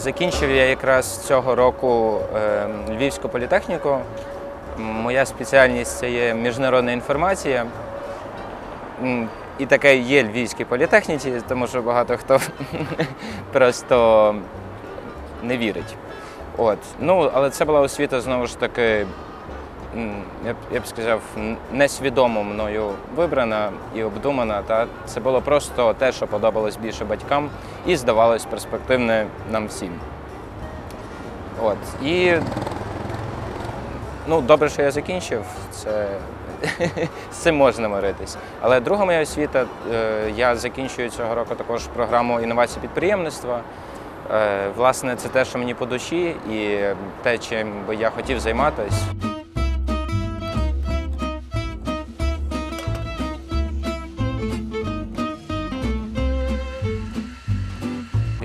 закінчив я якраз цього року е, Львівську політехніку. Моя спеціальність це є міжнародна інформація. І таке є Львівській політехніці, тому що багато хто просто не вірить. От. Ну, але це була освіта знову ж таки, я б, я б сказав, несвідомо мною вибрана і обдумана. Та це було просто те, що подобалось більше батькам і здавалось перспективне нам всім. От. І ну, добре, що я закінчив. Це з цим можна миритись. Але друга моя освіта, е, я закінчую цього року також програму інновації підприємництва. Е, Власне, це те, що мені по душі, і те, чим би я хотів займатися.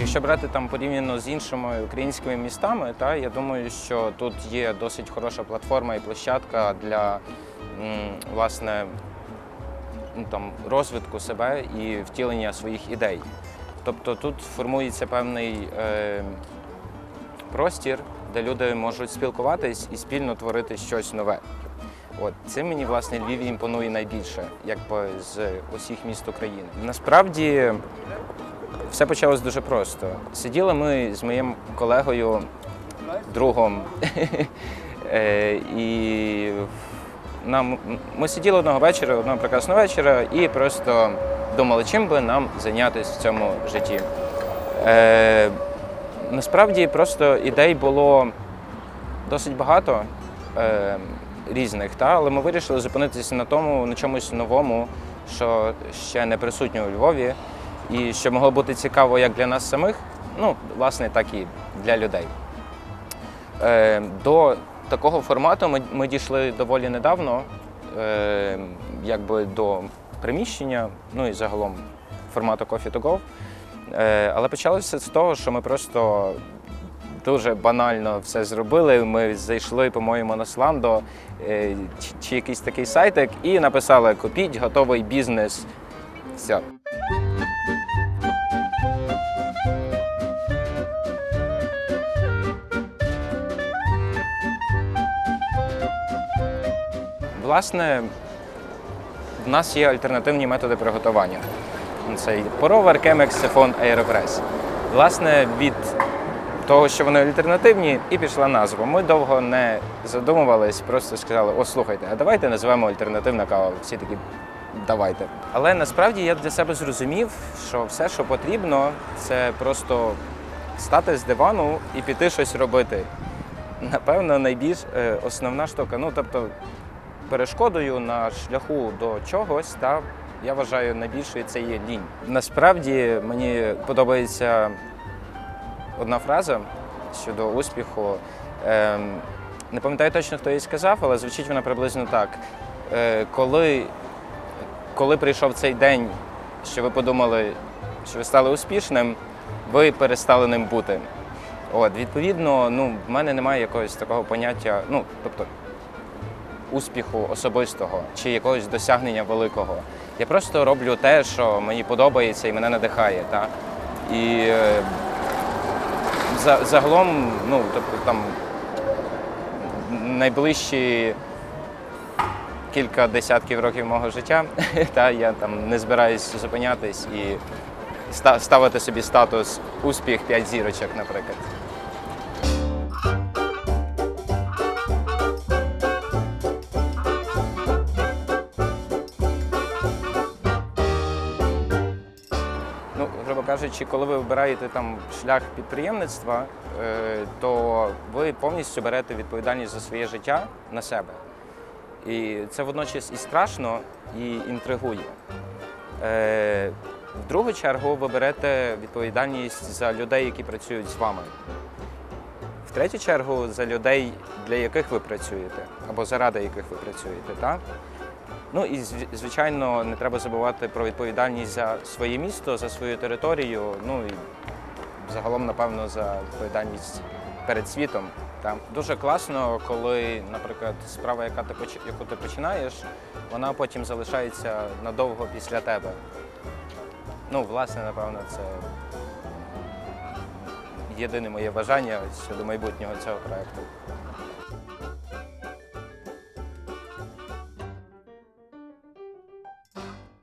Якщо брати там порівняно з іншими українськими містами, та я думаю, що тут є досить хороша платформа і площадка для власне ну, там, розвитку себе і втілення своїх ідей. Тобто тут формується певний е, простір, де люди можуть спілкуватись і спільно творити щось нове. От цим мені власне Львів імпонує найбільше, якби з усіх міст України. Насправді все почалось дуже просто. Сиділи ми з моїм колегою, другом, е, і нам, ми сиділи одного вечора, одного прекрасного вечора, і просто думали, чим би нам зайнятися в цьому житті. Е, насправді просто ідей було досить багато е, різних, та? але ми вирішили зупинитися на тому, на чомусь новому, що ще не присутнє у Львові, і що могло бути цікаво як для нас самих, ну, власне, так і для людей. Е, до такого формату ми, ми дійшли доволі недавно, е, якби до приміщення, ну і загалом формату Coffee to Go. Е, але почалося з того, що ми просто дуже банально все зробили. Ми зайшли, по-моєму, на Сландо е, чи, чи якийсь такий сайтик і написали Купіть готовий бізнес. Все. Власне, в нас є альтернативні методи приготування. Це поровер, кемекс, сифон, аеропрес. Власне, від того, що вони альтернативні, і пішла назва. Ми довго не задумувались, просто сказали: о, слухайте, а давайте назвемо альтернативна кава. Всі такі давайте. Але насправді я для себе зрозумів, що все, що потрібно, це просто стати з дивану і піти щось робити. Напевно, найбільш е, основна штука. Ну, тобто, перешкодою на шляху до чогось, та я вважаю, найбільшою це є лінь. Насправді мені подобається одна фраза щодо успіху. Ем, не пам'ятаю точно, хто її сказав, але звучить вона приблизно так. Е, коли, коли прийшов цей день, що ви подумали, що ви стали успішним, ви перестали ним бути. От, відповідно, ну, в мене немає якогось такого поняття, ну, тобто, успіху особистого чи якогось досягнення великого. Я просто роблю те, що мені подобається і мене надихає. Та? І е, за, загалом, ну, тобто там найближчі кілька десятків років мого життя, та, я там не збираюсь зупинятись і ставити собі статус успіх 5 зірочок, наприклад. Кажучи, коли ви вибираєте там шлях підприємництва, е, то ви повністю берете відповідальність за своє життя на себе. І це водночас і страшно, і інтригує. Е, В другу чергу ви берете відповідальність за людей, які працюють з вами. В третю чергу за людей, для яких ви працюєте, або заради яких ви працюєте. Так? Ну і звичайно, не треба забувати про відповідальність за своє місто, за свою територію, ну і загалом, напевно, за відповідальність перед світом. Та. Дуже класно, коли, наприклад, справа, яка ти яку ти починаєш, вона потім залишається надовго після тебе. Ну, власне, напевно, це єдине моє бажання щодо майбутнього цього проекту.